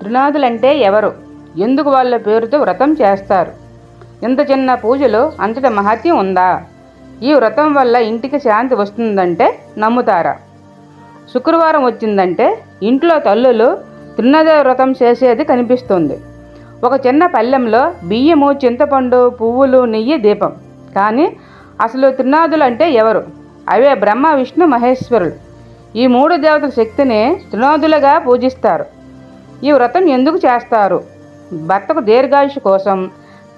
త్రినాథులంటే ఎవరు? ఎందుకు వాళ్ళ పేరుతో వ్రతం చేస్తారు? ఇంత చిన్న పూజలో అంతటి మహత్యం ఉందా? ఈ వ్రతం వల్ల ఇంటికి శాంతి వస్తుందంటే నమ్ముతారా? శుక్రవారం వచ్చిందంటే ఇంట్లో తల్లులు త్రినద వ్రతం చేసేది కనిపిస్తుంది. ఒక చిన్న పళ్ళెంలో బియ్యము చింతపండు పువ్వులు నెయ్యి దీపం. కానీ అసలు త్రినాథులు అంటే ఎవరు? అవే బ్రహ్మ విష్ణు మహేశ్వరులు. ఈ మూడు దేవతల శక్తిని త్రినాథులుగా పూజిస్తారు. ఈ వ్రతం ఎందుకు చేస్తారు? భర్తకు దీర్ఘాయుష కోసం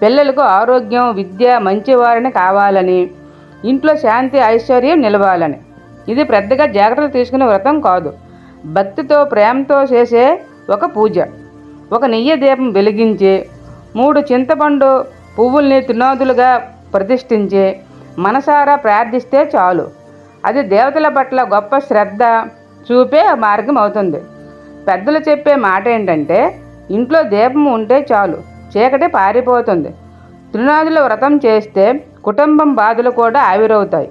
పిల్లలకు ఆరోగ్యం విద్య మంచివారిని కావాలని ఇంట్లో శాంతి ఐశ్వర్యం నిలవాలని. ఇది పెద్దగా జాగ్రత్తలు తీసుకునే వ్రతం కాదు. భక్తితో ప్రేమతో చేసే ఒక పూజ. ఒక నెయ్యి దీపం వెలిగించి మూడు చింతపండు పువ్వుల్ని త్రినాదులుగా ప్రతిష్ఠించి మనసారా ప్రార్థిస్తే చాలు. అది దేవతల పట్ల గొప్ప శ్రద్ధ చూపే మార్గం అవుతుంది. పెద్దలు చెప్పే మాట ఏంటంటే ఇంట్లో దీపం ఉంటే చాలు చీకటి పారిపోతుంది. త్రినాదుల వ్రతం చేస్తే కుటుంబం బాధలు కూడా ఆవిరవుతాయి.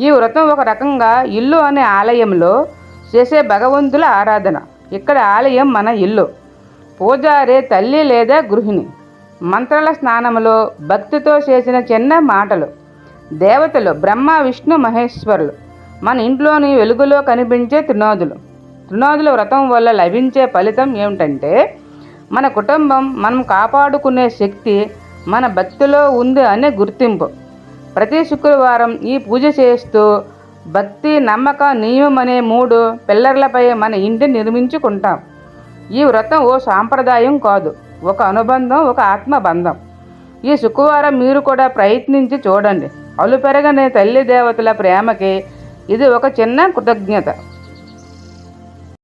ఈ వ్రతం ఒక రకంగా ఇల్లు అనే ఆలయంలో చేసే భగవంతుల ఆరాధన. ఇక్కడ ఆలయం మన ఇల్లు. పూజారి తల్లి లేదా గృహిణి. మంత్రాల స్నానంలో భక్తితో చేసిన చిన్న మాటలు. దేవతలు బ్రహ్మ విష్ణు మహేశ్వరులు. మన ఇంట్లోని వెలుగులో కనిపించే త్రినాదులు త్రినాదుల వ్రతం వల్ల లభించే ఫలితం ఏమిటంటే మన కుటుంబం మనం కాపాడుకునే శక్తి మన భక్తిలో ఉంది అనే గుర్తింపు. ప్రతి శుక్రవారం ఈ పూజ చేస్తూ భక్తి నమ్మక నియమం అనే మూడు పిల్లర్లపై మన ఇంటిని నిర్మించుకుంటాం. ఈ వ్రతం ఓ సాంప్రదాయం కాదు ఒక అనుబంధం ఒక ఆత్మబంధం. ఈ శుక్రవారం మీరు కూడా ప్రయత్నించి చూడండి. అలు పెరగని తల్లి దేవతల ప్రేమకి ఇది ఒక చిన్న కృతజ్ఞత.